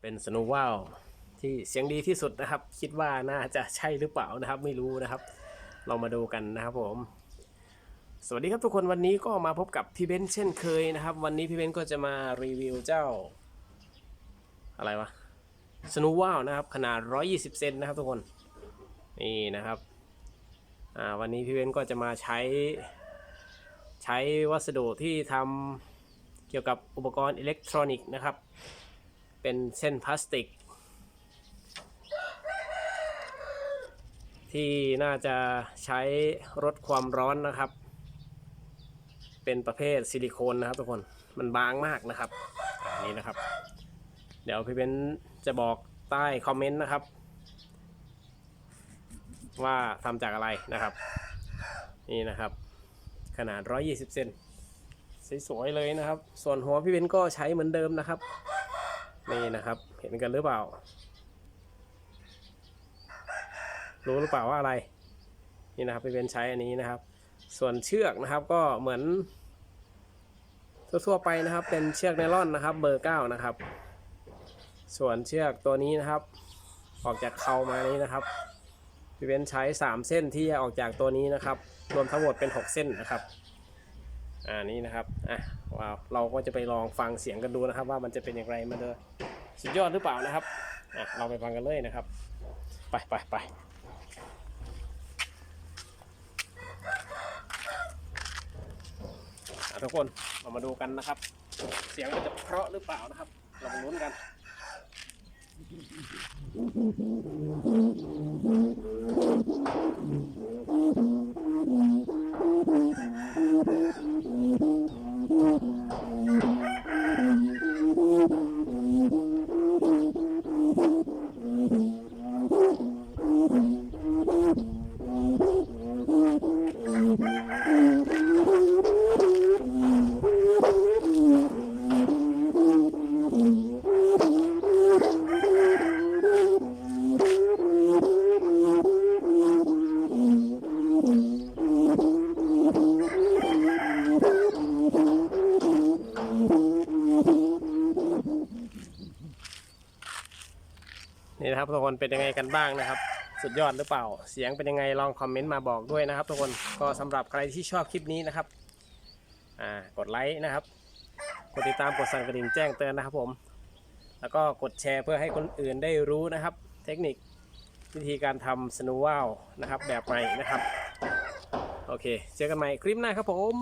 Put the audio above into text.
เป็นสโนว์ว่าวที่เสียงดีที่สุดนะครับ คิดว่าน่าจะใช่หรือเปล่านะครับ ไม่รู้นะครับ เรามาดูกันนะครับผม สวัสดีครับทุกคนวันนี้ก็มาพบกับพี่เบนเช่นเคยนะครับ วันนี้พี่เบนก็จะมารีวิวเจ้า อะไรวะสโนว์ว่าวนะครับ ขนาด 120 เซนนะครับทุกคนนี่นะครับอ่าวันนี้พี่เบนก็จะมาใช้ ใช้วัสดุที่ทำเกี่ยวกับอุปกรณ์อิเล็กทรอนิกส์นะครับ เป็นเส้นพลาสติก ที่น่าจะใช้ลดความร้อนนะครับ เป็นประเภทซิลิโคนนะครับทุกคนมันบางมากนะครับอันนี้นะครับ เดี๋ยวพี่เบนจะบอกใต้คอมเมนต์นะครับ ว่าทำจากอะไรนะครับ นี่นะครับ ขนาด 120 เซนสวยๆเลยนะครับ ส่วนหัวพี่เบนก็ใช้เหมือนเดิมนะครับ นี่นะครับ เห็นกันหรือเปล่า รู้หรือเปล่าว่าอะไร นี่นะครับพี่เบนใช้อันนี้นะครับ ส่วนเชือกนะครับก็เหมือน ทั่วๆไปนะครับ เป็นเชือกไนล่อนนะครับ เบอร์9นะครับ ส่วนเชือกตัวนี้นะครับ ออกจากเขามานี้นะครับพี่เบนใช้ 3 เส้นที่ออกจากตัวนี้นะครับ รวมทั้งหมดเป็น 6 เส้นนะครับ อ่านี่นะครับอะว้าวเราก็จะไปลองฟังเสียงกันดูนะครับ ว่ามันจะเป็นอย่างไรมันจะสุดยอดหรือเปล่านะครับอะเราไปฟังกันเลยนะครับ ไปไปไปทุกคนเรามาดูกันนะครับ เสียงมันจะเพราะหรือเปล่านะครับ เรามาลุ้นกัน นี่นะครับทุกคนเป็นยังไงกันบ้างนะครับ สุดยอดหรือเปล่า เสียงเป็นยังไงลองคอมเมนต์มาบอกด้วยนะครับ ทุกคนก็สำหรับใครที่ชอบคลิปนี้นะครับอ่ากดไลค์นะครับกดติดตามกดสั่นกระดิ่งแจ้งเตือนนะครับผม แล้วก็กดแชร์เพื่อให้คนอื่นได้รู้นะครับ เทคนิควิธีการทำสโนว์วาวนะครับแบบใหม่นะครับ โอเค เจอกันใหม่คลิปหน้าครับผม